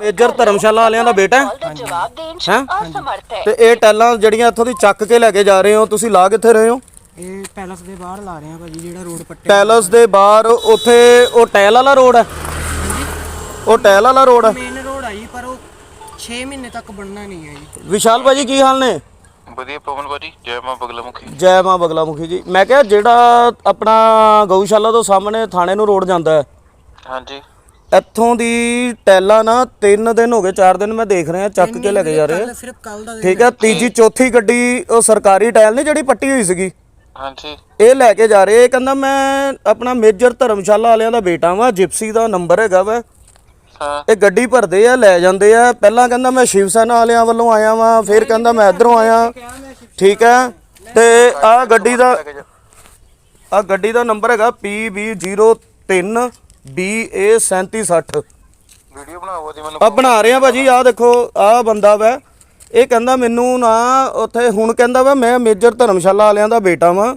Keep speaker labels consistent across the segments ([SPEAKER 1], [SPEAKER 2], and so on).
[SPEAKER 1] Major ਧਰਮਸ਼ਾਲਾ ਵਾਲਿਆਂ ਦਾ ਬੇਟਾ ਹੈ।
[SPEAKER 2] ਜਵਾਬ ਦੇਣ 'ਚ
[SPEAKER 1] ਹੈਂ?
[SPEAKER 2] ਅਸਮਰਥ ਹੈ।
[SPEAKER 1] ਤੇ ਇਹ ਟੈਲਾਂ ਜਿਹੜੀਆਂ ਇੱਥੋਂ ਦੀ ਚੱਕ ਕੇ ਲੈ ਕੇ ਜਾ ਰਹੇ ਹੋ ਤੁਸੀਂ ਲਾ ਕਿੱਥੇ ਰਹੇ ਹੋ?
[SPEAKER 3] ਇਹ ਪੈਲਸ ਦੇ ਬਾਹਰ ਲਾ ਰਹੇ ਆ ਭਾਜੀ ਜਿਹੜਾ ਰੋਡ ਪੱਟੇ
[SPEAKER 1] ਪੈਲਸ ਦੇ ਬਾਹਰ ਉੱਥੇ ਉਹ ਟੈਲ ਵਾਲਾ ਰੋਡ ਹੈ? ਉਹ ਟੈਲ ਵਾਲਾ ਰੋਡ ਹੈ?
[SPEAKER 3] ਮੇਨ ਰੋਡ ਆ ਜੀ ਪਰ ਉਹ 6 ਮਹੀਨੇ ਤੱਕ ਬਣਨਾ ਨਹੀਂ ਹੈ ਜੀ।
[SPEAKER 1] ਵਿਸ਼ਾਲ ਭਾਜੀ ਕੀ ਹਾਲ ਨੇ?
[SPEAKER 4] ਵਧੀਆ ਪਵਨ ਭਾਜੀ ਜੈ ਮਾਂ ਬਗਲਾ ਮੁਖੀ
[SPEAKER 1] ਜੈ ਮਾਂ ਬਗਲਾ ਮੁਖੀ ਜੀ। ਮੈਂ ਕਿਹਾ ਜਿਹੜਾ ਆਪਣਾ ਗਊਸ਼ਾਲਾ ਤੋਂ ਸਾਹਮਣੇ ਥਾਣੇ ਨੂੰ ਰੋਡ ਜਾਂਦਾ ਹੈ।
[SPEAKER 4] ਹਾਂਜੀ।
[SPEAKER 1] ਇੱਥੋਂ ਦੀ ਟੈਲਾਂ ਨਾ 3 ਦਿਨ ਹੋ ਗਏ 4 ਦਿਨ ਮੈਂ ਦੇਖ ਰਿਹਾ ਚੱਕ ਕੇ ਲੈ ਕੇ ਜਾ ਰਹੇ ਆ।
[SPEAKER 3] ਸਿਰਫ ਕੱਲ ਦਾ ਦਿਨ
[SPEAKER 1] ਠੀਕ ਹੈ ਤੀਜੀ ਚੌਥੀ ਗੱਡੀ ਉਹ ਸਰਕਾਰੀ ਟੈਲ ਨਹੀਂ ਜਿਹੜੀ ਪੱਟੀ ਹੋਈ ਸੀਗੀ।
[SPEAKER 4] ਹਾਂਜੀ।
[SPEAKER 1] ਇਹ ਲੈ ਕੇ ਜਾ ਰਹੇ ਇਹ ਕਹਿੰਦਾ ਮੈਂ ਆਪਣਾ ਮੇਜਰ ਧਰਮਸ਼ਾਲਾ ਵਾਲਿਆਂ ਦਾ ਬੇਟਾ ਵਾਂ ਜਿਪਸੀ ਦਾ ਨੰਬਰ ਹੈਗਾ ਵਾ।
[SPEAKER 4] ਹਾਂ।
[SPEAKER 1] ਇਹ ਗੱਡੀ ਭਰਦੇ ਆ ਲੈ ਜਾਂਦੇ ਆ। ਪਹਿਲਾਂ ਕਹਿੰਦਾ ਮੈਂ ਸ਼ਿਵ ਸੈਨਾ ਵਾਲਿਆਂ ਵੱਲੋਂ ਆਇਆ ਵਾਂ ਫਿਰ ਕਹਿੰਦਾ ਮੈਂ ਇਧਰੋਂ ਆਇਆ। ਠੀਕ ਹੈ ਤੇ ਆ ਗੱਡੀ ਦਾ ਆ ਗੱਡੀ ਦਾ ਨੰਬਰ ਹੈਗਾ PB03 BA3760
[SPEAKER 4] ਵੀਡੀਓ ਬਣਾਓ ਮੈਨੂੰ।
[SPEAKER 1] ਆ ਬਣਾ ਰਹੇ ਆ ਭਾਜੀ ਆ ਦੇਖੋ ਆ ਬੰਦਾ ਵਾ। ਇਹ ਕਹਿੰਦਾ ਮੈਨੂੰ ਨਾ ਉੱਥੇ ਹੁਣ ਕਹਿੰਦਾ ਵਾ ਮੈਂ ਮੇਜਰ ਧਰਮਸ਼ਾਲਾ ਵਾਲਿਆਂ ਦਾ ਬੇਟਾ ਵਾਂ।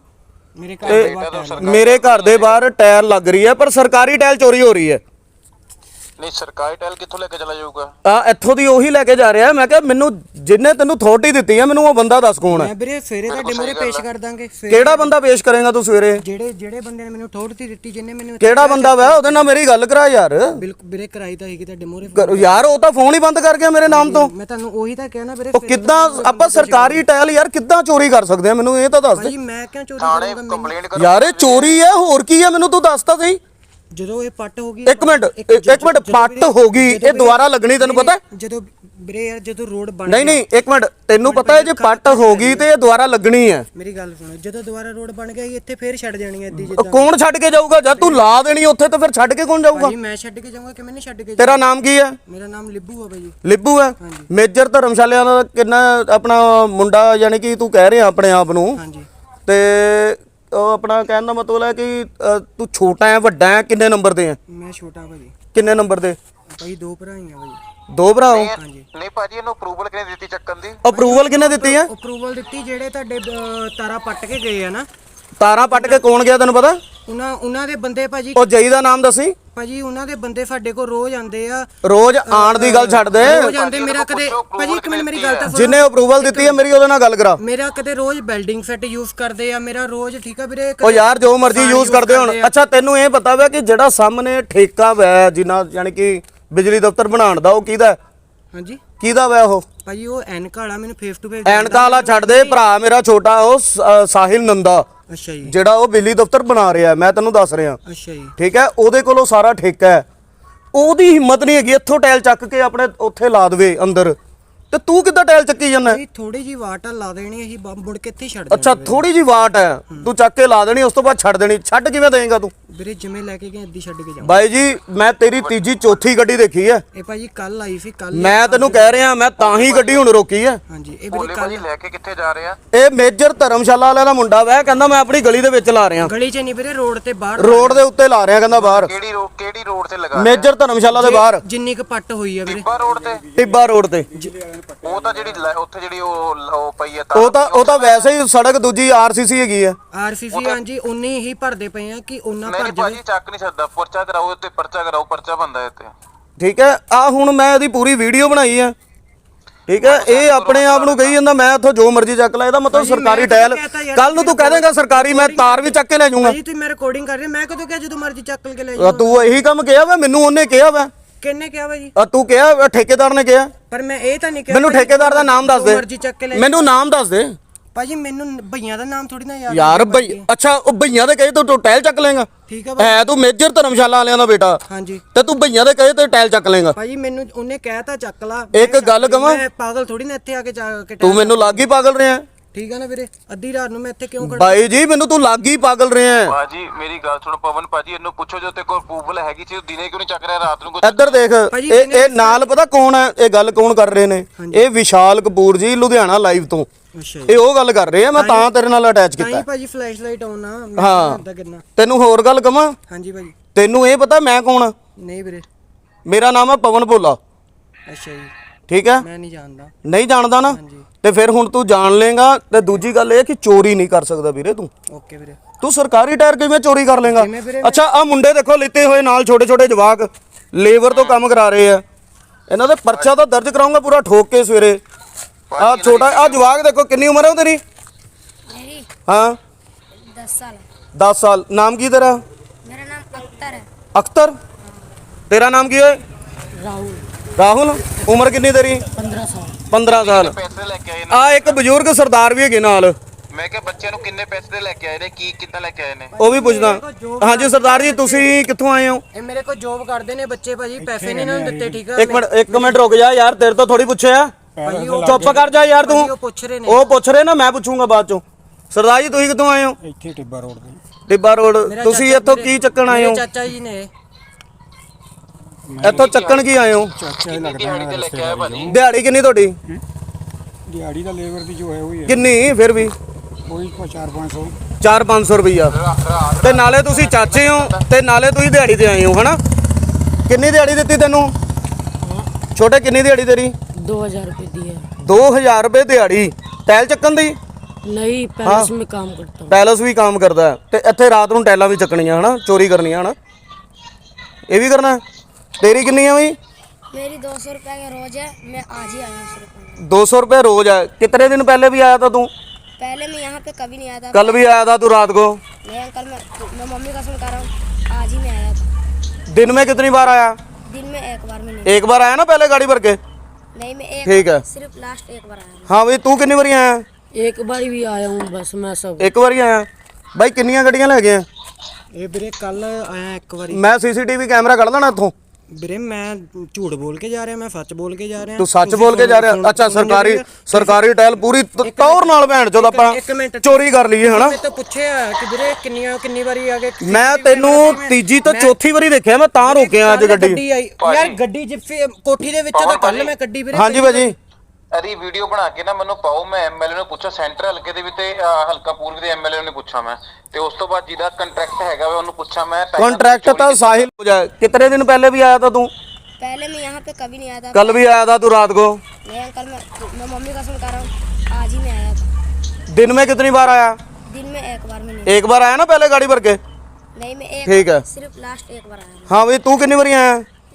[SPEAKER 3] ਮੇਰੇ ਘਰ ਦੇ ਬਾਹਰ
[SPEAKER 1] ਮੇਰੇ ਘਰ ਦੇ ਬਾਹਰ ਟਾਇਰ ਲੱਗ ਰਹੀ ਹੈ ਪਰ ਸਰਕਾਰੀ ਟਾਇਰ ਚੋਰੀ ਹੋ ਰਹੀ ਹੈ।
[SPEAKER 4] ਨਹੀਂ ਸਰਕਾਰੀ ਟੈਲ ਕਿੱਥੋਂ ਲੈ ਕੇ ਚਲਾ ਜਾਊਗਾ?
[SPEAKER 1] ਆ ਇੱਥੋਂ ਦੀ ਉਹੀ ਲੈ ਕੇ ਜਾ ਰਿਹਾ। ਮੈਂ ਕਿਹਾ ਮੈਨੂੰ ਜਿੰਨੇ ਤੈਨੂੰ ਅਥਾਰਟੀ ਦਿੱਤੀ ਹੈ ਮੈਨੂੰ ਉਹ ਬੰਦਾ ਦੱਸ ਕੌਣ ਹੈ?
[SPEAKER 3] ਮੈਂ ਵੀਰੇ ਫੇਰੇ ਤੁਹਾਡੇ ਮੂਹਰੇ ਪੇਸ਼ ਕਰ ਦਾਂਗੇ।
[SPEAKER 1] ਕਿਹੜਾ ਬੰਦਾ ਪੇਸ਼ ਕਰੇਗਾ ਤੂੰ ਸਵੇਰੇ?
[SPEAKER 3] ਜਿਹੜੇ ਜਿਹੜੇ ਬੰਦੇ ਨੇ ਮੈਨੂੰ ਅਥਾਰਟੀ ਦਿੱਤੀ ਜਿੰਨੇ ਮੈਨੂੰ
[SPEAKER 1] ਕਿਹੜਾ ਬੰਦਾ ਵਾ? ਉਹਦੇ ਨਾਲ ਮੇਰੀ ਗੱਲ ਕਰਾ ਯਾਰ।
[SPEAKER 3] ਬਿਲਕੁਲ ਵੀਰੇ ਕਰਾਈ ਤਾਂ ਹੈਗੀ ਤੁਹਾਡੇ ਮੂਹਰੇ।
[SPEAKER 1] ਕਰ- ਯਾਰ ਉਹ ਤਾਂ ਫੋਨ ਹੀ ਬੰਦ ਕਰ ਗਿਆ ਮੇਰੇ ਨਾਮ ਤੋਂ।
[SPEAKER 3] ਮੈਂ ਤੁਹਾਨੂੰ ਉਹੀ ਤਾਂ ਕਿਹਾ ਨਾ ਵੀਰੇ
[SPEAKER 1] ਉਹ ਕਿੱਦਾਂ ਆਪਾਂ ਸਰਕਾਰੀ ਟਾਇਲ ਯਾਰ ਕਿੱਦਾਂ ਚੋਰੀ ਕਰ ਸਕਦੇ ਆ? ਮੈਨੂੰ ਇਹ ਤਾਂ ਦੱਸ ਦੇ।
[SPEAKER 3] ਭਾਜੀ ਮੈਂ ਕਿਉਂ ਚੋਰੀ
[SPEAKER 4] ਥਾਣੇ
[SPEAKER 3] ਕਰਾਂਗਾ? ਮੈਨੂੰ-
[SPEAKER 4] ਕੰਪਲੇਂਟ ਕਰੋ।
[SPEAKER 1] ਯਾਰ ਇਹ ਚੋਰੀ ਹੈ ਹੋਰ ਕੀ ਹੈ? ਮੈਨੂੰ ਤੂੰ ਦੱਸ ਤਾਂ ਸਹੀ।
[SPEAKER 3] ਜਦੋਂ ਇਹ ਪੱਟ ਹੋ ਗਈ
[SPEAKER 1] ਇੱਕ ਮਿੰਟ ਇੱਕ ਮਿੰਟ ਪੱਟ ਹੋ ਗਈ ਇਹ ਦੁਬਾਰਾ ਲੱਗਣੀ ਤੈਨੂੰ ਪਤਾ?
[SPEAKER 3] ਜਦੋਂ ਵੀਰੇ ਯਾਰ ਜਦੋਂ ਰੋਡ ਬਣ
[SPEAKER 1] ਨਹੀਂ ਨਹੀਂ ਇੱਕ ਮਿੰਟ ਤੈਨੂੰ ਪਤਾ ਹੈ ਜੇ ਪੱਟ ਹੋ ਗਈ ਤੇ ਇਹ ਦੁਬਾਰਾ ਲੱਗਣੀ ਹੈ।
[SPEAKER 3] ਮੇਰੀ ਗੱਲ ਸੁਣੋ ਜਦੋਂ ਦੁਬਾਰਾ ਰੋਡ ਬਣ ਗਿਆ ਇੱਥੇ ਫੇਰ ਛੱਡ ਜਾਣੀ ਐ ਇੱਦੀ ਜਿੱਦਾਂ।
[SPEAKER 1] ਕੌਣ ਛੱਡ ਕੇ ਜਾਊਗਾ? ਜਦ ਤੂੰ ਲਾ ਦੇਣੀ ਉੱਥੇ ਤਾਂ ਫਿਰ ਛੱਡ ਕੇ ਕੌਣ ਜਾਊਗਾ?
[SPEAKER 3] ਭਾਜੀ ਮੈਂ ਛੱਡ ਕੇ ਜਾਊਂਗਾ ਕਿ ਮੈਂ ਨਹੀਂ ਛੱਡ ਕੇ
[SPEAKER 1] ਤੇਰਾ ਨਾਮ ਕੀ ਹੈ?
[SPEAKER 3] ਮੇਰਾ ਨਾਮ ਲਿੱਬੂ ਆ ਭਾਜੀ।
[SPEAKER 1] ਲਿੱਬੂ ਹੈ? ਮੇਜਰ ਧਰਮਸ਼ਾਲਿਆਂ ਦਾ ਕਿੰਨਾ ਆਪਣਾ ਮੁੰਡਾ ਯਾਨੀ ਕਿ ਤੂੰ ਕਹਿ ਰਿਹਾ ਆਪਣੇ ਆਪ ਨੂੰ।
[SPEAKER 3] ਹਾਂਜੀ।
[SPEAKER 1] ਤੇ ਆਪਣਾ ਕਹਿਣ ਦਾ ਮਤਲਬ ਹੈ ਕਿ ਅ, ਤੂੰ ਛੋਟਾ ਹੈ ਵੱਡਾ ਹੈ ਕਿੰਨੇ ਨੰਬਰ ਤੇ ਹੈ?
[SPEAKER 3] ਮੈਂ ਛੋਟਾ ਭਾਜੀ।
[SPEAKER 1] ਕਿੰਨੇ ਨੰਬਰ ਦੇ?
[SPEAKER 3] ਭਾਜੀ ਦੋ ਭਰਾ ਹੀ ਆ ਭਾਜੀ।
[SPEAKER 1] ਦੋ ਭਰਾ ਹੋ?
[SPEAKER 4] ਨਹੀਂ ਭਾਜੀ ਇਹਨੂੰ ਅਪਰੂਵਲ ਕਿਹਨੇ ਦਿੱਤੀ ਚੱਕਣ ਦੀ?
[SPEAKER 1] ਅਪਰੂਵਲ ਕਿੰਨੇ ਦਿੱਤੀ ਹੈ?
[SPEAKER 3] ਅਪਰੂਵਲ ਦਿੱਤੀ ਜਿਹੜੇ ਤੁਹਾਡੇ ਅਹ, ਤਾਰਾ ਪੱਟ ਕੇ ਗਏ ਆ ਨਾ।
[SPEAKER 1] ਤਾਰਾਂ ਪੱਟ ਕੇ ਕੌਣ ਗਿਆ ਤੈਨੂੰ ਪਤਾ?
[SPEAKER 3] ਉਹਨਾਂ ਉਹਨਾਂ ਦੇ ਬੰਦੇ ਭਾਜੀ।
[SPEAKER 1] ਉਹ ਜਈ ਦਾ ਨਾਮ ਦੱਸੀ।
[SPEAKER 3] ਭਾਜੀ ਉਹਨਾਂ ਦੇ ਬੰਦੇ ਸਾਡੇ ਕੋਲ ਰੋਜ਼ ਆਉਂਦੇ ਆ।
[SPEAKER 1] ਰੋਜ਼ ਆਣ ਦੀ ਗੱਲ ਛੱਡ ਦੇ।
[SPEAKER 3] ਰੋਜ਼ ਆਉਂਦੇ ਮੇਰਾ ਕਦੇ ਭਾਜੀ ਇੱਕ ਮਿੰਟ ਮੇਰੀ ਗੱਲ ਤਾਂ ਸੁਣੋ।
[SPEAKER 1] ਜਿੰਨੇ ਅਪਰੂਵਲ ਦਿੱਤੀ ਹੈ ਮੇਰੀ ਉਹਦੇ ਨਾਲ ਗੱਲ ਕਰਾ।
[SPEAKER 3] ਮੇਰਾ ਕਦੇ ਰੋਜ਼ ਬਿਲਡਿੰਗ ਫਿੱਟ ਯੂਜ਼ ਕਰਦੇ ਆ ਮੇਰਾ ਰੋਜ਼ ਠੀਕ ਆ ਵੀਰੇ
[SPEAKER 1] ਉਹ ਯਾਰ ਜੋ ਮਰਜ਼ੀ ਯੂਜ਼ ਕਰਦੇ ਹੁਣ। ਅੱਛਾ ਤੈਨੂੰ ਇਹ ਪਤਾ ਵਾ ਕਿ ਜਿਹੜਾ ਸਾਹਮਣੇ ਠੇਕਾ ਵੈ ਜਿੰਨਾ ਯਾਨੀ ਕਿ ਬਿਜਲੀ ਦਫ਼ਤਰ ਬਣਾਉਣ ਦਾ ਉਹ ਕਿਹਦਾ ਹੈ?
[SPEAKER 3] ਹਾਂਜੀ।
[SPEAKER 1] ਕਿਹਦਾ ਵੈ ਉਹ?
[SPEAKER 3] ਭਾਜੀ ਉਹ ਐਨਕ ਵਾਲਾ ਮੈਨੂੰ ਫੇਸ ਟੂ ਫੇਸ
[SPEAKER 1] ਐਨਕਾ ਵਾਲਾ ਛੱਡ ਦੇ ਭਰਾ ਮੇਰਾ ਛੋਟਾ ਉਹ ਸ- ਅ, ਸਾਹਿਲ ਨੰਦਾ।
[SPEAKER 3] ਅੱਛਾ ਜੀ।
[SPEAKER 1] ਜਿਹੜਾ ਉਹ ਬਿਜਲੀ ਦਫ਼ਤਰ ਬਣਾ ਰਿਹਾ ਮੈਂ ਤੈਨੂੰ ਦੱਸ ਰਿਹਾ।
[SPEAKER 3] ਅੱਛਾ ਜੀ।
[SPEAKER 1] ਠੀਕ ਹੈ? ਉਹਦੇ ਕੋਲੋਂ ਸਾਰਾ ਠੇਕਾ ਹੈ। ਉਹਦੀ ਹਿੰਮਤ ਨਹੀਂ ਹੈਗੀ ਇੱਥੋਂ ਟਾਇਲ ਚੱਕ ਕੇ ਆਪਣੇ ਉੱਥੇ ਲਾ ਦੇਵੇ ਅੰਦਰ। ਤੇ ਤੂੰ ਕਿੱਦਾਂ ਟਾਇਲ ਚੱਕੀ ਜਾਂਦਾ?
[SPEAKER 3] ਭਾਜੀ ਥੋੜੀ ਜੀ ਵਾਟ ਆ ਲਾ ਦੇਣੀ ਅਸੀਂ ਬ- ਮੁੜ ਕੇ ਇੱਥੇ ਛੱਡ
[SPEAKER 1] ਅੱਛਾ ਥੋੜੀ ਜੀ ਵਾਟ ਹੈ। ਤੂੰ ਚੱਕ ਕੇ ਲਾ ਦੇਣੀ ਉਸ ਤੋਂ ਬਾਅਦ ਛੱਡ ਦੇਣੀ। ਛੱਡ ਕਿਵੇਂ ਦੇਂਗਾ ਤੂੰ?
[SPEAKER 3] ਦੇਣੀ। ਵੀਰੇ ਜਿਵੇਂ ਲੈ ਕੇ ਗਏ ਇੱਦੀ ਛੱਡ ਕੇ ਜਾਓ
[SPEAKER 1] ਬਾਈ ਜੀ ਮੈਂ ਤੇਰੀ ਤੀਜੀ ਚੌਥੀ ਗੱਡੀ ਦੇਖੀ ਹੈ
[SPEAKER 3] ਇਹ ਭਾਜੀ ਕੱਲ ਆਈ ਸੀ ਕੱਲ
[SPEAKER 1] ਮੈਂ ਤੈਨੂੰ ਕਹਿ ਰਿਹਾ ਮੈਂ ਤਾਂ ਹੀ ਗੱਡੀ ਹੁਣ ਰੋਕੀ ਹੈ
[SPEAKER 3] ਹਾਂਜੀ ਇਹ ਵੀਰੇ
[SPEAKER 4] ਭਾਜੀ ਲੈ ਕੇ ਕਿੱਥੇ ਜਾ ਰਹੇ ਆ?
[SPEAKER 1] ਇਹ ਮੇਜਰ ਧਰਮਸ਼ਾਲਾ ਵਾਲਿਆਂ ਦਾ ਮੁੰਡਾ ਵਾ ਇਹ ਕਹਿੰਦਾ ਮੈਂ ਆਪਣੀ ਗਲੀ ਦੇ ਵਿੱਚ ਲਾ ਰਿਹਾ।
[SPEAKER 3] ਗਲੀ 'ਚ ਨਹੀਂ ਵੀਰੇ ਰੋਡ ਤੇ ਬਾਹਰ
[SPEAKER 1] ਰੋਡ ਦੇ ਉੱਤੇ ਲਾ ਰਿਹਾ ਕਹਿੰਦਾ ਬਾਹਰ।
[SPEAKER 4] ਕਿਹੜੀ ਰੋਡ ਕਿਹੜੀ ਰੋਡ ਤੇ ਲਗਾ
[SPEAKER 1] ਮੇਜਰ ਧਰਮਸ਼ਾਲਾ ਦੇ ਬਾਹਰ।
[SPEAKER 3] ਜਿੰਨੀ ਕੁ ਪੱਟ ਹੋਈ ਆ ਵੀਰੇ।
[SPEAKER 4] ਟਿੱਬਾ ਰੋਡ ਤੇ?
[SPEAKER 1] ਟਿੱਬਾ ਰੋਡ ਤੇ।
[SPEAKER 4] ਉਹ ਤਾਂ ਜਿਹੜੀ ਲੈ- ਉੱਥੇ ਜਿਹੜੀ ਉਹ ਉਹ ਪਈ ਹੈ
[SPEAKER 1] ਉਹ ਤਾਂ ਉਹ ਤਾਂ ਵੈਸੇ ਹੀ ਸੜਕ ਦੂਜੀ ਆਰਸੀਸੀ ਹੈਗੀ ਹੈ
[SPEAKER 3] ਆਰਸੀਸੀ ਹਾਂਜੀ ਉਨੀ ਹੀ ਭਰਦੇ ਪਏ ਆ ਕਿ ਉਹਨਾਂ ਭਰ
[SPEAKER 4] ਨਹੀਂ
[SPEAKER 3] ਜਾਵੇ।
[SPEAKER 4] ਭਾਜੀ ਚੱਕ ਨਹੀਂ ਸਕਦਾ। ਪਰਚਾ ਕਰਾਓ ਤੇ ਪਰਚਾ ਕਰਾਓ ਪਰਚਾ ਬੰਦਾ ਇੱਥੇ।
[SPEAKER 1] ਠੀਕ ਹੈ ਆ ਹੁਣ ਮੈਂ ਇਹਦੀ ਪੂਰੀ ਵੀਡੀਓ ਬਣਾਈ ਹੈ ਠੀਕ ਹੈ ਇਹ ਆਪਣੇ ਆਪ ਨੂੰ ਕਹੀ ਜਾਂਦਾ ਮੈਂ ਇੱਥੋਂ ਜੋ ਮਰਜ਼ੀ ਚੱਕ ਲੈ ਇਹਦਾ ਮਤਲਬ ਸਰਕਾਰੀ ਟਾਇਲ। ਕੱਲ ਨੂੰ ਤੂੰ ਕਹਿ ਦੇਂਗਾ ਸਰਕਾਰੀ ਮੈਂ ਤਾਰ ਵੀ ਚੱਕ ਕੇ ਲੈ ਜਾਊਂਗਾ।
[SPEAKER 3] ਭਾਜੀ ਤੁਸੀਂ ਮੈਂ ਰਿਕਾਰਡਿੰਗ ਕਰ ਰਹੇ ਮੈਂ ਕਦੋਂ ਕਿਹਾ ਜਦੋਂ ਮਰਜ਼ੀ ਚੱਕ ਕੇ ਲੈ
[SPEAKER 1] ਆ
[SPEAKER 3] ਜਾਓ
[SPEAKER 1] ਤੂੰ ਇਹੀ ਕੰਮ ਕਿਹਾ ਵਾ ਮੈਨੂੰ ਉਹਨੇ ਕਿਹਾ ਵਾ।
[SPEAKER 3] ਕਿੰਨੇ ਕਿਹਾ ਭਾਜੀ
[SPEAKER 1] ਆ ਤੂੰ ਕਿਹਾ ਠੇਕੇਦਾਰ ਨੇ ਕਿਹਾ।
[SPEAKER 3] ਪਰ ਮੈਂ ਇਹ ਤਾਂ ਨਹੀਂ ਕਿਹਾ
[SPEAKER 1] ਮੈਨੂੰ ਠੇਕੇਦਾਰ ਦਾ ਨਾਮ ਦੱਸ
[SPEAKER 3] ਜੋ ਮਰਜ਼ੀ ਚੱਕ ਕੇ
[SPEAKER 1] ਦੇ
[SPEAKER 3] ਲੈ
[SPEAKER 1] ਮੈਨੂੰ ਨਾਮ ਦੱਸ ਦੇ।
[SPEAKER 3] ਭਾਜੀ ਮੈਨੂੰ ਭਈਆਂ ਦਾ ਨਾਮ ਥੋੜੀ ਨਾ ਯਾਦ
[SPEAKER 1] ਯਾਰ ਬਈ ਅੱਛਾ ਉਹ ਭਈਆਂ ਦੇ ਕਹੇ ਤੋਂ ਤੂੰ ਟਾਇਲ ਚੱਕ ਲੇਗਾ
[SPEAKER 3] ਠੀਕ ਆ ਭਾਜੀ
[SPEAKER 1] ਹੈ ਤੂੰ ਮੇਜਰ ਧਰਮਸ਼ਾਲਾ ਵਾਲਿਆਂ ਦਾ ਬੇਟਾ।
[SPEAKER 3] ਹਾਂਜੀ।
[SPEAKER 1] ਤੇ ਤੂੰ ਭਈਆਂ ਦੇ ਕਹੇ ਤੇ ਟਾਇਲ ਚੱਕ ਲੇਗਾ
[SPEAKER 3] ਭਾਜੀ ਮੈਨੂੰ ਉਹਨੇ ਕਹਿਤਾ ਚੱਕ ਲਾ।
[SPEAKER 1] ਇੱਕ ਗੱਲ
[SPEAKER 3] ਚੱਕ ਲਈ,
[SPEAKER 1] ਕਵਾਂ?
[SPEAKER 3] ਮੈਂ ਪਾਗਲ ਥੋੜੀ ਨਾ ਇੱਥੇ ਆ ਕੇ ਜਾ ਕੇ
[SPEAKER 1] ਤੂੰ ਮੈਨੂੰ ਲੱਗ ਹੀ ਪਾਗਲ ਰਿਹਾ।
[SPEAKER 3] ਠੀਕ ਆ ਨਾ ਵੀਰੇ? ਅੱਧੀ ਰਾਤ ਨੂੰ ਮੈਂ ਇੱਥੇ ਕਿਉਂ ਖੜਾ
[SPEAKER 1] ਬਾਈ ਜੀ ਮੈਨੂੰ ਤੂੰ ਲੱਗ ਹੀ ਪਾਗਲ ਰਿਹਾ ਹੈ।
[SPEAKER 4] ਭਾਜੀ ਮੇਰੀ ਗੱਲ ਸੁਣੋ ਪਵਨ ਭਾਜੀ ਇਹਨੂੰ ਪੁੱਛੋ ਜੋ ਤੇ ਕੋਲ ਅਪਰੂਵਲ ਹੈਗੀ ਸੀ ਉਹ ਦਿਨੇ ਕਿਉਂ ਨਹੀਂ ਚੱਕ ਰਿਹਾ ਰਾਤ ਨੂੰ ਕੋਈ
[SPEAKER 1] ਇੱਧਰ ਦੇਖ
[SPEAKER 3] ਭਾਜੀ,
[SPEAKER 1] ਇਹ ਇਹ ਨਾਲ ਪਤਾ ਕੌਣ ਹੈ? ਇਹ ਗੱਲ ਕੌਣ ਕਰ ਰਹੇ ਨੇ? ਇਹ ਵਿਸ਼ਾਲ ਕਪੂਰ ਜੀ ਲੁਧਿਆਣਾ ਲਾਈਵ ਤੋਂ।
[SPEAKER 3] ਅੱਛਾ ਜੀ।
[SPEAKER 1] ਇਹ ਉਹ ਗੱਲ ਕਰ ਰਹੇ ਆ ਮੈਂ ਤਾਂ ਤੇਰੇ ਨਾਲ ਅਟੈਚ
[SPEAKER 3] ਤਾਂ
[SPEAKER 1] ਕੀਤਾ।
[SPEAKER 3] ਹੀ ਭਾਜੀ ਫਲੈਸ਼ ਲਾਈਟ ਆਉਣਾ ਮੈਂ
[SPEAKER 1] ਹਾਂ।
[SPEAKER 3] ਇਦਾਂ ਕਰਨਾ
[SPEAKER 1] ਤੈਨੂੰ ਹੋਰ ਗੱਲ ਕਵਾਂ?
[SPEAKER 3] ਹਾਂਜੀ ਭਾਜੀ।
[SPEAKER 1] ਤੈਨੂੰ ਇਹ ਪਤਾ ਮੈਂ ਕੌਣ ਆ?
[SPEAKER 3] ਨਹੀਂ ਵੀਰੇ।
[SPEAKER 1] ਮੇਰਾ ਨਾਮ ਹੈ ਪਵਨ ਭੋਲਾ।
[SPEAKER 3] ਅੱਛਾ ਜੀ।
[SPEAKER 1] ਠੀਕ ਹੈ?
[SPEAKER 3] ਮੈਂ ਨਹੀਂ ਜਾਣਦਾ।
[SPEAKER 1] ਨਹੀਂ ਜਾਣਦਾ ਨਾ? ਤੇ ਫਿਰ ਹੁਣ ਤੂੰ ਜਾਣ ਲੇਗਾ ਤੇ ਦੂਜੀ ਗੱਲ ਇਹ ਕਿ ਚੋਰੀ ਨਹੀਂ ਕਰ ਸਕਦਾ ਵੀਰੇ ਤੂੰ।
[SPEAKER 3] ਓਕੇ ਵੀਰੇ।
[SPEAKER 1] ਤੂੰ ਸਰਕਾਰੀ ਟਾਇਰ ਕਿਵੇਂ ਚੋਰੀ ਕਰ ਲੇਗਾ ਅੱਛਾ ਆ ਮੁੰਡੇ ਦੇਖੋ ਲਿੱਤੇ ਹੋਏ ਨਾਲ ਛੋਟੇ ਛੋਟੇ ਜਵਾਕ ਲੇਬਰ ਤੋਂ ਕੰਮ ਕਰਾ ਰਹੇ ਆ। ਇਹਨਾਂ ਦਾ ਪਰਚਾ ਤਾਂ ਦਰਜ ਕਰਾਉਂਗਾ ਪੂਰਾ ਠੋਕ ਕੇ ਸਵੇਰੇ। ਆ ਛੋਟਾ ਆ ਜਵਾਕ ਦੇਖੋ ਕਿੰਨੀ ਉਮਰ ਹੈ ਤੇਰੀ?
[SPEAKER 2] ਮੇਰੀ?
[SPEAKER 1] ਹਾਂ।
[SPEAKER 2] 10 ਸਾਲ।
[SPEAKER 1] 10 ਸਾਲ। ਨਾਮ ਕੀ ਤੇਰਾ?
[SPEAKER 2] ਮੇਰਾ ਨਾਮ ਅਖਤਰ ਹੈ।
[SPEAKER 1] ਅਖਤਰ? ਤੇਰਾ ਨਾਮ ਕੀ ਹੈ?
[SPEAKER 3] ਰਾਹੁਲ।
[SPEAKER 1] ਰਾਹੁਲ? ਉਮਰ ਕਿੰਨੀ ਤੇਰੀ?
[SPEAKER 3] 15 ਸਾਲ।
[SPEAKER 1] 15 ਸਾਲ।
[SPEAKER 4] ਪੈਸੇ ਲੈ ਕੇ ਆਏ ਨੇ?
[SPEAKER 1] ਆ ਇੱਕ ਬਜ਼ੁਰਗ ਸਰਦਾਰ ਵੀ ਹੈਗੇ ਨਾਲ।
[SPEAKER 4] ਮੈਂ ਕਿਹਾ ਬੱਚਿਆਂ ਨੂੰ ਕਿੰਨੇ ਪੈਸੇ ਦੇ ਲੈ ਕੇ ਆਏ ਨੇ ਕੀ ਕਿੰਨਾ ਲੈ ਕੇ ਆਏ ਨੇ?
[SPEAKER 1] ਉਹ ਵੀ ਪੁੱਛਦਾ। ਹਾਂਜੀ ਸਰਦਾਰ ਜੀ ਤੁਸੀਂ ਕਿੱਥੋਂ ਆਏ ਹੋ?
[SPEAKER 3] ਇਹ ਮੇਰੇ ਕੋਲ ਜੋਬ ਕਰਦੇ ਨੇ ਬੱਚੇ ਭਾਜੀ ਪੈਸੇ ਨਹੀਂ ਇਹਨਾਂ ਨੂੰ ਦਿੱਤੇ ਠੀਕ ਆ?
[SPEAKER 1] ਇੱਕ ਮਿੰਟ ਇੱਕ ਮਿੰਟ ਰੁਕ ਜਾ ਯਾਰ ਤੇਰੇ ਤੋਂ ਥੋੜੀ ਪੁੱਛਿਆ।
[SPEAKER 3] ਭਾਜੀ ਉਹ
[SPEAKER 1] ਚੁੱਪ ਕਰ ਜਾ ਯਾਰ ਤੂੰ।
[SPEAKER 3] ਉਹ ਪੁੱਛ ਰਹੇ ਨੇ।
[SPEAKER 1] ਉਹ ਪੁੱਛ ਰਹੇ ਨਾ ਮੈਂ ਪੁੱਛੂੰਗਾ ਬਾਅਦ ਚੋਂ। ਸਰਦਾਰ ਜੀ ਤੁਸੀਂ ਕਿੱਥੋਂ ਆਏ ਹੋ?
[SPEAKER 5] ਇੱਥੇ ਟਿੱਬਾ ਰੋਡ ਤੇ
[SPEAKER 1] ਟਿੱਬਾ ਰੋਡ।
[SPEAKER 3] ਮੇਰਾ
[SPEAKER 1] ਤੁਸੀਂ
[SPEAKER 3] ਚਾਚਾ-
[SPEAKER 1] ਇੱਥੋਂ ਕੀ ਚੱਕਣ ਆਏ ਹੋ?
[SPEAKER 3] ਮੇਰੇ ਚਾਚਾ ਜੀ ਨੇ।
[SPEAKER 1] ਇੱਥੋਂ ਚੱਕਣ ਕੀ ਆਏ ਹੋ
[SPEAKER 5] ਚਾਚਾ ਹੀ
[SPEAKER 4] ਕਿੰਨੀ
[SPEAKER 5] ਲੱਗਦਾ
[SPEAKER 4] ਦਿਹਾੜੀ
[SPEAKER 5] ਇਹਨਾਂ
[SPEAKER 4] ਤੇ
[SPEAKER 5] ਦਾ
[SPEAKER 4] ਲੈ ਕੇ ਆਏ ਭਾਜੀ
[SPEAKER 1] ਦਿਹਾੜੀ ਕਿੰਨੀ ਤੁਹਾਡੀ
[SPEAKER 5] ਦਿਹਾੜੀ ਦਾ ਲੇਬਰ ਦੀ ਜੋ ਹੈ ਉਹ ਹੀ ਹੈ
[SPEAKER 1] ਕਿੰਨੀ ਫਿਰ ਵੀ
[SPEAKER 5] ਕੋਈ ਕੋ 4-500
[SPEAKER 1] 4-500 ਰੁਪਈਆ ਤੇ ਨਾਲੇ ਤੁਸੀਂ ਚਾਚੇ ਹੋ ਤੇ ਨਾਲੇ ਤੁਸੀਂ ਦਿਹਾੜੀ ਤੇ ਆਏ ਹੋ ਹਨਾ ਕਿੰਨੀ ਦਿਹਾੜੀ ਦਿੱਤੀ ਤੈਨੂੰ ਛੋਟੇ ਕਿੰਨੀ ਦਿਹਾੜੀ ਤੇਰੀ
[SPEAKER 6] 2000 रुपये दिए
[SPEAKER 1] 2000 ਰੁਪਏ ਦਿਹਾੜੀ ਟੈਲ ਚੱਕਣ ਦੀ
[SPEAKER 6] नहीं पैलेस में काम करता हूँ
[SPEAKER 1] ਪੈਲਸ ਵੀ ਕੰਮ ਕਰਦਾ ਹੈ ਤੇ ਇੱਥੇ ਰਾਤ ਨੂੰ ਟੈਲਾਂ ਵੀ ਚੱਕਣੀਆਂ ਹਨਾ ਚੋਰੀ ਕਰਨੀਆਂ ਹਨਾ ਇਹ ਵੀ ਕਰਨਾ ਹੈ? ਤੇਰੀ ਕਿੰਨੀ ਆ ਬਈ
[SPEAKER 2] मेरी दो सौ रुपये का रोज है मैं आज ही आया हूँ सिर्फ
[SPEAKER 1] 200 ਰੁਪਏ ਰੋਜ਼ ਹੈ कितने दिन पहले भी आया था तू
[SPEAKER 2] पहले मैं यहाँ पे कभी नहीं आया था
[SPEAKER 1] कल भी आया था तू रात को
[SPEAKER 2] नहीं अंकल मैं मैं मम्मी का सुन कर रहा हूँ आज ही मैं आया था
[SPEAKER 1] दिन में कितनी बार आया
[SPEAKER 2] दिन में एक बार में नहीं
[SPEAKER 1] एक बार आया ना पहले गाड़ी भर के
[SPEAKER 2] नहीं मैं एक
[SPEAKER 1] ठीक है
[SPEAKER 2] सिर्फ लास्ट एक बार आया हूँ
[SPEAKER 1] हाँ भाई तू कितनी बारी आया
[SPEAKER 6] एक बार भी आया हूँ बस मैं सब
[SPEAKER 1] ਇੱਕ ਵਾਰੀ ਆਇਆ ਬਾਈ ਕਿੰਨੀਆਂ ਗੱਡੀਆਂ ਲੈ ਗਏ ਆ
[SPEAKER 3] ਇਹ ਵੀਰੇ ਕੱਲ ਆਇਆ ਇੱਕ ਵਾਰੀ
[SPEAKER 1] ਮੈਂ ਸੀਸੀਟੀਵੀ ਕੈਮਰਾ ਕੱਢ ਲੈਣਾ ਇੱਥੋਂ
[SPEAKER 3] ਵੀਰੇ ਮੈਂ ਝੂਠ ਬੋਲ ਕੇ ਜਾ ਰਿਹਾ ਮੈਂ ਸੱਚ ਬੋਲ ਕੇ ਜਾ ਰਿਹਾ।
[SPEAKER 1] ਤੂੰ ਸੱਚ ਬੋਲ ਕੇ ਜਾ ਰਿਹਾ। ਅੱਛਾ ਸਰਕਾਰੀ। ਸਰਕਾਰੀ ਟੈਲ ਪੂਰੀ ਤੌਰ ਨਾਲ ਭੈਣ ਚੋਦ ਆਪਾਂ। ਚੋਰੀ ਕਰ ਲਈਏ ਹਨਾ?
[SPEAKER 3] ਮੈਂ ਤਾਂ ਪੁੱਛਿਆ ਕਿ ਵੀਰੇ ਕਿੰਨੀਆਂ ਕਿੰਨੀ ਵਾਰੀ ਆ ਗਏ?
[SPEAKER 1] ਮੈਂ ਤੈਨੂੰ ਤੀਜੀ ਤੋਂ ਚੌਥੀ ਵਾਰੀ ਦੇਖਿਆ ਮੈਂ ਤਾਂ ਰੋਕਿਆ ਅੱਜ ਗੱਡੀ।
[SPEAKER 3] ਆਈ। ਯਾਰ ਗੱਡੀ ਜਿੱਫੇ ਕੋਠੀ ਦੇ ਵਿੱਚ ਤਾਂ ਕੱਲ ਮੈਂ ਗੱਡੀ ਵੀਰੇ
[SPEAKER 1] ਹਾਂਜੀ ਭਾਜੀ।
[SPEAKER 4] ਅਰੇ ਵੀਡੀਓ ਬਣਾ ਕੇ ਨਾ ਮੈਨੂੰ ਪਾਓ ਮੈਂ ਐਮਐਲਏ ਨੂੰ ਪੁੱਛਾਂ ਸੈਂਟਰ ਹਲਕੇ ਦੇ ਵੀ ਤੇ ਅਹ, ਹਲਕਾ ਪੂਰਬ ਦੇ ਐਮਐਲਏ ਨੂੰ ਪੁੱਛਾਂ ਮੈਂ ਤੇ ਉਸ ਤੋਂ ਬਾਅਦ ਜਿਹਦਾ ਕੰਟਰੈਕਟ ਹੈਗਾ ਵਾ ਉਹਨੂੰ ਪੁੱਛਾਂ ਮੈਂ ਪਹਿਲਾਂ
[SPEAKER 1] कॉन्ट्रैक्ट था साहिल हो जाए कितने दिन पहले भी आया था तू
[SPEAKER 2] पहले मैं यहाँ पे कभी नहीं आया था
[SPEAKER 1] कल भी आया था तू रात को
[SPEAKER 2] नहीं अंकल मैं मैं मम्मी का सुन कर रहा हूँ आज ही मैं आया था
[SPEAKER 1] दिन में कितनी बार आया
[SPEAKER 2] दिन में एक बार में नहीं
[SPEAKER 1] एक बार आया ना पहले गाड़ी भर के
[SPEAKER 2] नहीं मैं एक
[SPEAKER 1] ठीक है।
[SPEAKER 2] सिर्फ लास्ट एक बार आया हूँ
[SPEAKER 1] हाँ भाई तू कितनी बारी आया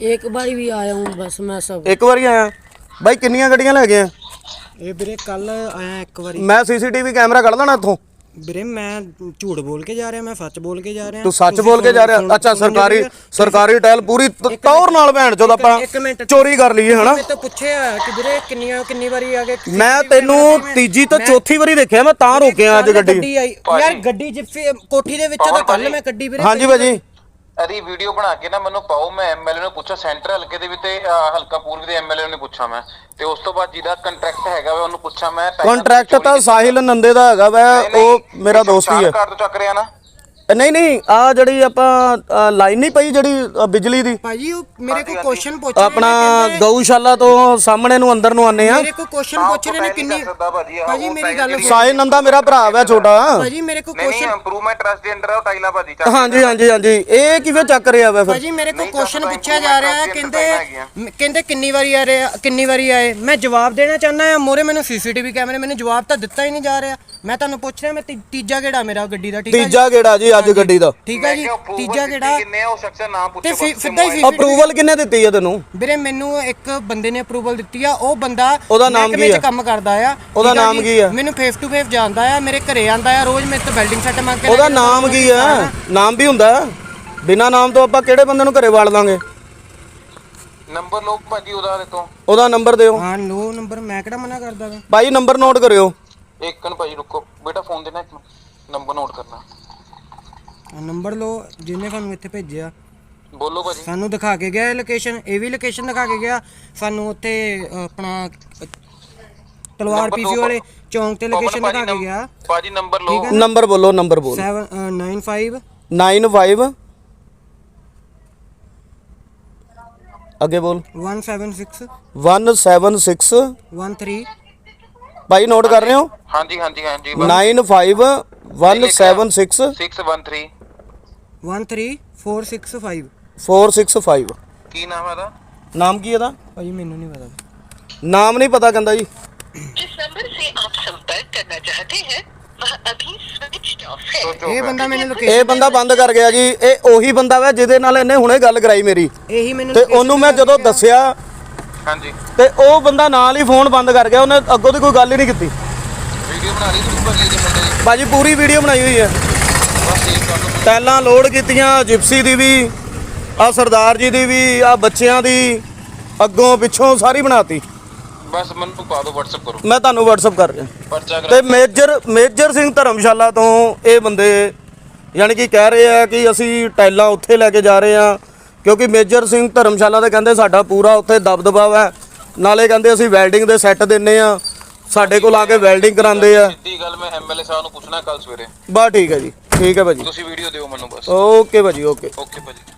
[SPEAKER 6] एक बार भी आया हूँ बस मैं सब
[SPEAKER 1] ਇੱਕ ਵਾਰੀ ਆਇਆ ਬਾਈ ਕਿੰਨੀਆਂ ਗੱਡੀਆਂ ਲੈ ਗਏ ਆ?
[SPEAKER 3] ਇਹ ਵੀਰੇ ਕੱਲ ਆਇਆ ਇੱਕ ਵਾਰੀ।
[SPEAKER 1] ਮੈਂ ਸੀਸੀਟੀਵੀ ਕੈਮਰਾ ਕੱਢ ਲੈਣਾ ਇੱਥੋਂ।
[SPEAKER 3] ਵੀਰੇ ਮੈਂ ਝੂਠ ਬੋਲ ਕੇ ਜਾ ਰਿਹਾ ਮੈਂ ਸੱਚ ਬੋਲ ਕੇ ਜਾ ਰਿਹਾ।
[SPEAKER 1] ਤੂੰ ਸੱਚ ਬੋਲ ਕੇ ਜਾ ਰਿਹਾ। ਅੱਛਾ ਸਰਕਾਰੀ। ਸਰਕਾਰੀ ਟੈਲ ਪੂਰੀ ਤੌਰ ਨਾਲ ਭੈਣ ਚੋਦ ਆਪਾਂ। ਚੋਰੀ ਕਰ ਲਈਏ ਹਨਾ?
[SPEAKER 3] ਮੈਂ ਤਾਂ ਪੁੱਛਿਆ ਕਿ ਵੀਰੇ ਕਿੰਨੀਆਂ ਕਿੰਨੀ ਵਾਰੀ ਆ ਗਏ?
[SPEAKER 1] ਮੈਂ ਤੈਨੂੰ ਤੀਜੀ ਤੋਂ ਚੌਥੀ ਵਾਰੀ ਦੇਖਿਆ ਮੈਂ ਤਾਂ ਰੋਕਿਆ ਅੱਜ ਗੱਡੀ।
[SPEAKER 3] ਯਾਰ ਗੱਡੀ ਜਿੱਫੇ ਕੋਠੀ ਦੇ ਵਿੱਚ ਤਾਂ ਕੱਲ ਮੈਂ ਗੱਡੀ ਵੀਰੇ
[SPEAKER 1] ਹਾਂਜੀ ਭਾਜੀ।
[SPEAKER 4] ਅਰੇ ਵੀਡੀਓ ਬਣਾ ਕੇ ਨਾ ਮੈਨੂੰ ਪਾਓ ਮੈਂ ਐਮਐਲਏ ਨੂੰ ਪੁੱਛਾਂ ਸੈਂਟਰ ਹਲਕੇ ਦੇ ਵੀ ਤੇ ਅਹ, ਹਲਕਾ ਪੂਰਬ ਦੇ ਐਮਐਲਏ ਨੂੰ ਪੁੱਛਾਂ ਮੈਂ। ਤੇ ਉਸ ਤੋਂ ਬਾਅਦ ਜਿਹਦਾ ਕੰਟਰੈਕਟ ਹੈਗਾ ਵਾ ਉਹਨੂੰ ਪੁੱਛਾਂ ਮੈਂ ਪਹਿਲਾਂ
[SPEAKER 1] ਕੰਟਰੈਕਟ ਤਾਂ ਸਾਹਿਲ ਨੰਦੇ ਦਾ ਹੈਗਾ ਵੈ
[SPEAKER 4] ਨਹੀਂ, ਨਹੀਂ,
[SPEAKER 1] ਉਹ ਮੇਰਾ ਦੋਸਤ ਹੀ ਹੈ।
[SPEAKER 4] ਤੋਂ ਚੱਕ ਰਿਹਾ ਨਾ?
[SPEAKER 1] ਨਹੀਂ ਨਹੀਂ ਆ ਜਿਹੜੀ ਆਪਾਂ ਲਾਈਨ ਨਹੀਂ ਪਈ ਜਿਹੜੀ ਅ, ਬਿਜਲੀ ਦੀ?
[SPEAKER 3] ਭਾਜੀ ਉਹ ਮੇਰੇ ਕੋਲ ਕੁਐਸਚਨ ਪੁੱਛ ਰਹੇ ਨੇ
[SPEAKER 1] ਆਪਣਾ
[SPEAKER 3] ਕਹਿੰਦੇ-
[SPEAKER 1] ਗਊਸ਼ਾਲਾ ਤੋਂ ਸਾਹਮਣੇ ਨੂੰ ਅੰਦਰ ਨੂੰ ਆਨੇ ਆ
[SPEAKER 3] ਮੇਰੇ ਕੋਲ ਕੁਐਸਚਨ ਪੁੱਛ ਰਹੇ ਨੇ ਕਿੰਨੀ
[SPEAKER 4] ਭਾਜੀ
[SPEAKER 3] ਮੇਰੀ ਗੱਲ
[SPEAKER 1] ਸਾਹਿਲ ਨੰਦਾ ਮੇਰਾ ਭਰਾ ਵੈ ਛੋਟਾ।
[SPEAKER 3] ਭਾਜੀ ਮੇਰੇ ਕੋਲ
[SPEAKER 4] ਨਹੀਂ
[SPEAKER 3] ਕੁਐਸਚਨ
[SPEAKER 4] ਇੰਪਰੂਵਮੈਂਟ ਟਰਸਟ ਦੇ ਅੰਡਰ ਆ ਉਹ ਟਾਈਲਾ ਭਾਜੀ ਚੱਕ
[SPEAKER 1] ਹਾਂਜੀ ਹਾਂਜੀ ਹਾਂਜੀ। ਇਹ ਕਿਵੇਂ ਚੱਕ ਰਿਹਾ ਵੈ ਫਿਰ?
[SPEAKER 3] ਭਾਜੀ ਮੇਰੇ ਕੋਲ
[SPEAKER 4] ਨਹੀਂ,
[SPEAKER 3] ਕੁਐਸਚਨ ਪੁੱਛਿਆ ਜਾ ਰਿਹਾ ਹੈ ਕਹਿੰਦੇ ਕਹਿੰਦੇ ਕਿੰਨੀ ਵਾਰੀ ਆ ਰਹੇ ਕਿੰਨੀ ਵਾਰੀ ਆਏ? ਮੈਂ ਜਵਾਬ ਦੇਣਾ ਚਾਹੁੰਦਾ ਆ ਮੋਰੇ ਮੈਨੂੰ ਸੀਸੀਟੀਵੀ ਕੈਮਰੇ ਮੈਨੂੰ ਜਵਾਬ ਤਾਂ ਦਿੱਤਾ ਹੀ ਨਹੀਂ ਜਾ ਰਿਹਾ। ਮੈਂ ਤੁਹਾਨੂੰ ਪੁੱਛ ਰਿਹਾ ਮੈਂ ਤੀ- ਤੀਜਾ ਕਿਹੜਾ ਮੇਰਾ ਗੱਡੀ ਦਾ ਠੀਕ ਹੈ ਜੀ?
[SPEAKER 1] ਤੀਜਾ ਗੇੜਾ ਜੀ? ਅੱਜ ਗੱਡੀ ਦਾ।
[SPEAKER 3] ਠੀਕ ਹੈ ਜੀ ਤੀਜਾ ਕਿਹੜਾ
[SPEAKER 4] ਕਿੰਨੇ ਆ ਉਹ ਸ਼ਖਸ ਦਾ ਨਾਮ
[SPEAKER 3] ਤੇ
[SPEAKER 4] ਪੁੱਛੋ
[SPEAKER 3] ਸਿ- ਸਿੱਧਾ ਹੀ
[SPEAKER 1] ਅਪਰੂਵਲ ਕਿੰਨੇ ਦਿੱਤੀ ਹੈ ਤੈਨੂੰ?
[SPEAKER 3] ਵੀਰੇ ਮੈਨੂੰ ਇੱਕ ਬੰਦੇ ਨੇ ਅਪਰੂਵਲ ਦਿੱਤੀ ਆ ਉਹ ਬੰਦਾ
[SPEAKER 1] ਉਹਦਾ ਨਾਮ
[SPEAKER 3] ਮਹਿਕਮੇ
[SPEAKER 1] ਕੀ
[SPEAKER 3] 'ਚ
[SPEAKER 1] ਆ?
[SPEAKER 3] ਕੰਮ ਕਰਦਾ ਆ।
[SPEAKER 1] ਉਹਦਾ
[SPEAKER 3] ਠੀਕ ਆ
[SPEAKER 1] ਨਾਮ
[SPEAKER 3] ਜੀ?
[SPEAKER 1] ਕੀ ਆ?
[SPEAKER 3] ਮੈਨੂੰ ਫੇਸ ਟੂ ਫੇਸ ਜਾਣਦਾ ਆ ਮੇਰੇ ਘਰੇ ਆਂਦਾ ਆ ਰੋਜ਼ ਮੇਰੇ ਤੋਂ ਬਿਲਡਿੰਗ ਸੈੱਟ ਮੰਗ ਕੇ
[SPEAKER 1] ਉਹਦਾ
[SPEAKER 3] ਲੈ
[SPEAKER 1] ਨਾਮ ਕੀ ਹੈ ਨਾਮ ਵੀ ਹੁੰਦਾ ਹੈ। ਬਿਨਾਂ ਨਾਮ ਤੋਂ ਆਪਾਂ ਕਿਹੜੇ ਬੰਦੇ ਨੂੰ ਘਰੇ ਵਾੜ ਲਾਂਗੇ?
[SPEAKER 4] ਨੰਬਰ ਲੋਕ ਭਾਜੀ ਉਹਦਾ ਦੇਖੋ
[SPEAKER 1] ਉਹਦਾ ਨੰਬਰ ਦਿਓ।
[SPEAKER 3] ਹਾਂ ਲੋ ਨੰਬਰ ਮੈਂ ਕਿਹੜਾ ਮਨਾ ਕਰਦਾ ਵਾ
[SPEAKER 1] ਭਾਈ ਨੰਬਰ ਨੋਟ ਕਰਿਓ।
[SPEAKER 4] ਇੱਕ ਨੂੰ ਭਾਜੀ ਰੁਕੋ। ਬੇਟਾ ਫੋਨ ਦੇਣਾ ਇੱਕ ਨੰਬਰ ਨੋਟ ਕਰਨਾ।
[SPEAKER 3] ਨੰਬਰ ਲੋ ਜਿਹਨੇ ਸਾਨੂੰ ਇੱਥੇ ਭੇਜਿਆ।
[SPEAKER 4] ਬੋਲੋ ਭਾਜੀ।
[SPEAKER 3] ਸਾਨੂੰ ਦਿਖਾ ਕੇ ਗਿਆ ਲੋਕੇਸ਼ਨ ਇਹ ਵੀ ਲੋਕੇਸ਼ਨ ਦਿਖਾ ਕੇ ਗਿਆ। ਸਾਨੂੰ ਉੱਥੇ ਅ, ਆਪਣਾ ਅ, ਤਲਵਾਰ
[SPEAKER 4] ਨੰਬਰ
[SPEAKER 3] ਪੀਸੀ ਵਾਲੇ ਚੌਂਕ ਤੇ ਲੋਕੇਸ਼ਨ ਦਿਖਾ ਕੇ ਗਿਆ।
[SPEAKER 4] ਭਾਜੀ ਨੰਬਰ ਲਓ।
[SPEAKER 1] ਨੰਬਰ ਬੋਲੋ ਨੰਬਰ ਬੋਲੋ।
[SPEAKER 3] 795
[SPEAKER 1] 95 ਅੱਗੇ ਬੋਲ।
[SPEAKER 3] 176
[SPEAKER 1] 176
[SPEAKER 3] 13
[SPEAKER 1] ਭਾਈ ਨੋਟ ਕਰ ਰਹੇ ਹੋ?
[SPEAKER 4] ਹਾਂਜੀ ਹਾਂਜੀ ਹਾਂਜੀ।
[SPEAKER 1] 95 176
[SPEAKER 4] 613
[SPEAKER 3] 13465
[SPEAKER 1] 465
[SPEAKER 4] ਕੀ ਨਾਮ ਹੈ ਇਹਦਾ
[SPEAKER 1] ਨਾਮ ਕੀ ਇਹਦਾ
[SPEAKER 3] ਭਾਜੀ ਮੈਨੂੰ ਨਹੀਂ ਪਤਾ
[SPEAKER 1] ਨਾਮ ਨਹੀਂ ਪਤਾ ਕਹਿੰਦਾ ਜੀ
[SPEAKER 7] जिस नंबर से आप संपर्क करना चाहते हैं वह अभी स्विच ऑफ है
[SPEAKER 4] ਸੋਚੋ
[SPEAKER 3] ਇਹ ਬੰਦਾ ਮੈਨੂੰ
[SPEAKER 1] ਇਹ
[SPEAKER 3] ਲੋਕੇਸ਼ਨ
[SPEAKER 1] ਬੰਦਾ ਬੰਦ ਕਰ ਗਿਆ ਜੀ ਇਹ ਉਹੀ ਬੰਦਾ ਵਾ ਜਿਹਦੇ ਨਾਲ ਇਹਨੇ ਹੁਣੇ ਗੱਲ ਕਰਾਈ ਮੇਰੀ
[SPEAKER 3] ਇਹੀ ਮੈਨੂੰ
[SPEAKER 1] ਤੇ ਉਹਨੂੰ ਮੈਂ ਜਦੋਂ ਦੱਸਿਆ
[SPEAKER 4] ਹਾਂਜੀ
[SPEAKER 1] ਤੇ ਉਹ ਬੰਦਾ ਨਾਲ ਹੀ ਫੋਨ ਬੰਦ ਕਰ ਗਿਆ ਉਹਨੇ ਅੱਗੋਂ ਦੀ ਕੋਈ ਗੱਲ ਹੀ ਨਹੀਂ ਕੀਤੀ
[SPEAKER 4] ਵੀਡੀਓ ਬਣਾ ਲਈ ਤੁਸੀਂ ਭਰਲੀ ਦੇ ਮੁੰਡੇ ਦੀ
[SPEAKER 1] ਭਾਜੀ ਪੂਰੀ ਵੀਡੀਓ ਬਣਾਈ ਹੋਈ ਹੈ
[SPEAKER 4] ਬਸ ਠੀਕ ਕਰ ਲਓ
[SPEAKER 1] ਟੈਲਾਂ ਲੋਡ ਕੀਤੀਆਂ ਜਿਪਸੀ ਦੀ ਵੀ ਆ ਸਰਦਾਰ ਜੀ ਦੀ ਵੀ ਆ ਬੱਚਿਆਂ ਦੀ ਅੱਗੋਂ ਪਿੱਛੋਂ ਸਾਰੀ ਬਣਾਤੀ।
[SPEAKER 4] ਬਸ ਮੈਨੂੰ ਪਾ ਦਿਓ WhatsApp ਕਰੋ।
[SPEAKER 1] ਮੈਂ ਤੁਹਾਨੂੰ WhatsApp ਕਰ ਰਿਹਾ।
[SPEAKER 4] ਪਰਚਾ
[SPEAKER 1] ਤੇ ਮੇਜਰ ਮੇਜਰ ਸਿੰਘ ਧਰਮਸ਼ਾਲਾ ਤੋਂ ਇਹ ਬੰਦੇ ਯਾਨੀ ਕਿ ਕਹਿ ਰਹੇ ਆ ਕਿ ਅਸੀਂ ਟੈਲਾਂ ਉੱਥੇ ਲੈ ਕੇ ਜਾ ਰਹੇ ਆ ਕਿਉਂਕਿ ਮੇਜਰ ਸਿੰਘ ਧਰਮਸ਼ਾਲਾ ਦੇ ਕਹਿੰਦੇ ਸਾਡਾ ਪੂਰਾ ਉੱਥੇ ਦਬਦਬਾ ਹੈ ਨਾਲੇ ਕਹਿੰਦੇ ਅਸੀਂ ਵੈਲਡਿੰਗ ਦੇ ਸੈੱਟ ਦਿੰਨੇ ਆ ਸਾਡੇ ਕੋਲ ਆ ਕੇ ਵੈਲਡਿੰਗ ਕਰਾਉਂਦੇ ਆ।
[SPEAKER 4] ਸਿੱਧੀ ਗੱਲ ਮੈਂ ਐਮਐਲਏ ਸਾਹਿਬ ਨੂੰ ਪੁੱਛਣਾ ਕੱਲ ਸਵੇਰੇ।
[SPEAKER 1] ਬਸ ਠੀਕ ਹੈ ਜੀ। ਠੀਕ ਹੈ ਭਾਜੀ।
[SPEAKER 4] ਤੁਸੀਂ ਵੀਡੀਓ ਦਿਓ ਮੈਨੂੰ ਬਸ।
[SPEAKER 1] ਓਕੇ ਭਾਜੀ ਓਕੇ।
[SPEAKER 4] ਓਕੇ ਭਾਜੀ।